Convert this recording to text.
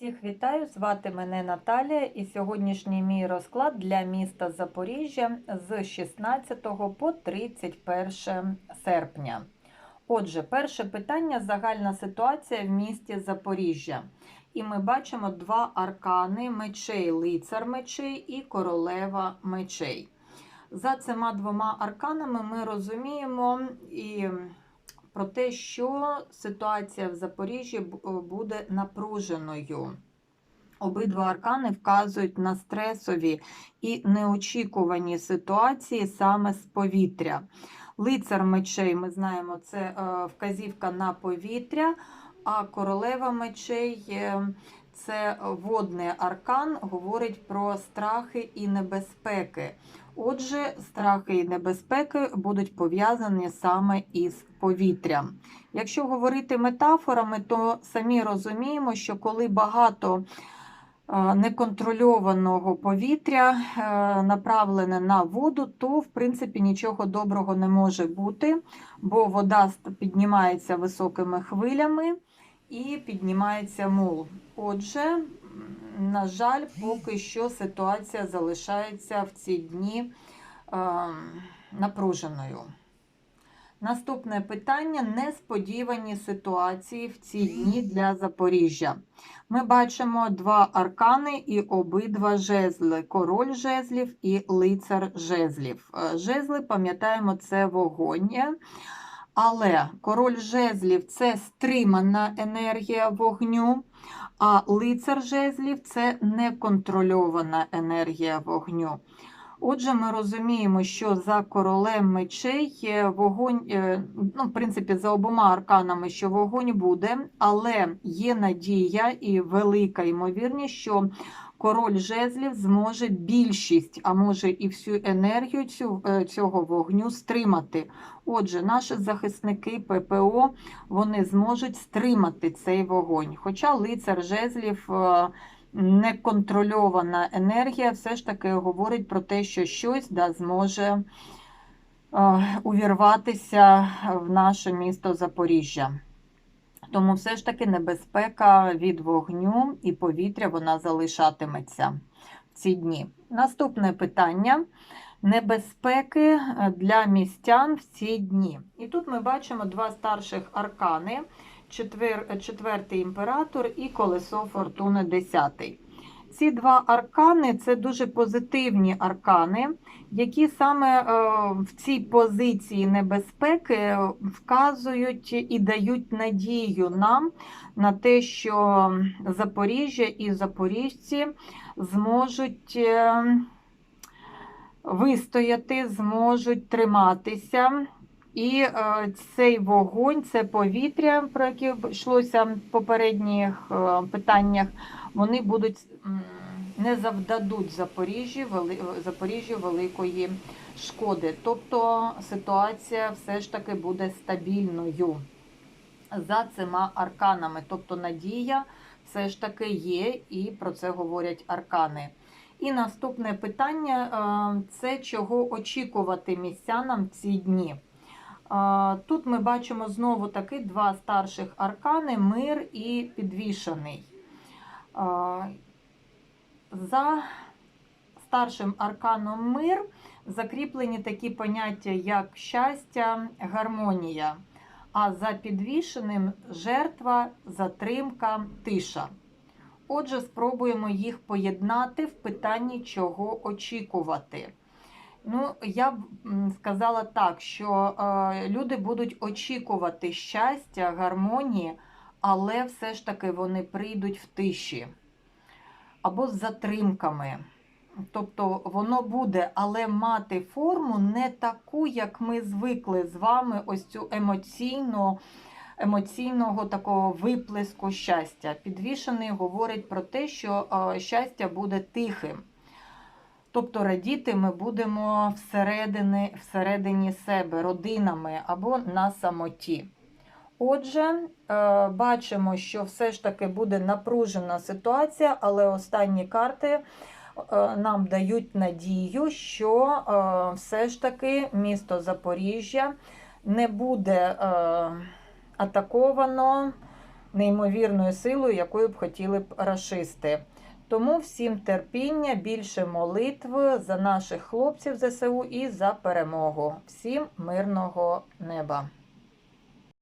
Всіх вітаю, звати мене Наталія і сьогоднішній мій розклад для міста Запоріжжя з 16 по 31 серпня. Отже, перше питання загальна ситуація в місті Запоріжжя. І ми бачимо два аркани мечей, лицар мечей і королева мечей. За цими двома арканами ми розуміємо і про те, що ситуація в Запоріжжі буде напруженою. Обидва аркани вказують на стресові і неочікувані ситуації саме з повітря. Лицар мечей, ми знаємо, це е, вказівка на повітря, а королева мечей е, це водний аркан, говорить про страхи і небезпеки. Отже, страхи і небезпеки будуть пов'язані саме із повітрям. Якщо говорити метафорами, то самі розуміємо, що коли багато е, неконтрольованого повітря е, направлене на воду, то в принципі нічого доброго не може бути, бо вода піднімається високими хвилями і піднімається мул. Отже, на жаль, поки що ситуація залишається в ці дні е, напруженою. Наступне питання несподівані ситуації в ці дні для Запоріжжя. Ми бачимо два аркани і обидва жезли: король жезлів і лицар жезлів. Е, Жезли, пам'ятаємо, це вогонь. Але король жезлів це стримана енергія вогню, а лицар жезлів це неконтрольована енергія вогню. Отже, ми розуміємо, що за королем мечей є вогонь, е, ну, в принципі, за обома арканами, що вогонь буде, але є надія і велика ймовірність, що король жезлів зможе більшість, а може і всю енергію е, цього вогню стримати. Отже, наші захисники ППО вони зможуть стримати цей вогонь. Хоча лицар жезлів. е, неконтрольована енергія все ж таки говорить про те, що щось да, зможе е, увірватися в наше місто Запоріжжя. Тому все ж таки небезпека від вогню і повітря вона залишатиметься в ці дні. Наступне питання. Небезпеки е, для містян в ці дні. І тут ми бачимо два старших аркани четвер, четвертий імператор і колесо фортуни десятий. Ці два аркани це дуже позитивні аркани, які саме е, в цій позиції небезпеки е, вказують і дають надію нам на те, що Запоріжжя і запоріжці зможуть е, вистояти, зможуть триматися. І е, цей вогонь, це повітря, про яке йшлося в попередніх е, питаннях, вони будуть не завдадуть Запоріжжю, вели, Запоріжжю великої шкоди. Тобто ситуація все ж таки буде стабільною за цими арканами. Тобто надія все ж таки є, і про це говорять аркани. І наступне питання е, це чого очікувати містянам ці дні. Тут ми бачимо знову таки два старших аркани мир і підвішений. За старшим арканом мир закріплені такі поняття, як щастя, гармонія, а за підвішеним жертва, затримка, тиша. Отже, спробуємо їх поєднати в питанні, чого очікувати. Ну, я б сказала так, що е, люди будуть очікувати щастя, гармонії, але все ж таки вони прийдуть в тиші або з затримками. Тобто воно буде, але мати форму не таку, як ми звикли з вами, ось цю емоційну, емоційного такого виплеску щастя. Підвішений говорить про те, що е, щастя буде тихим. Тобто радіти ми будемо всередині, всередині себе, родинами або на самоті. Отже, е, бачимо, що все ж таки буде напружена ситуація, але останні карти е, нам дають надію, що е, все ж таки місто Запоріжжя не буде атаковано неймовірною силою, якою б хотіли б рашисти. Тому всім терпіння, більше молитв за наших хлопців ЗСУ і за перемогу. Всім мирного неба!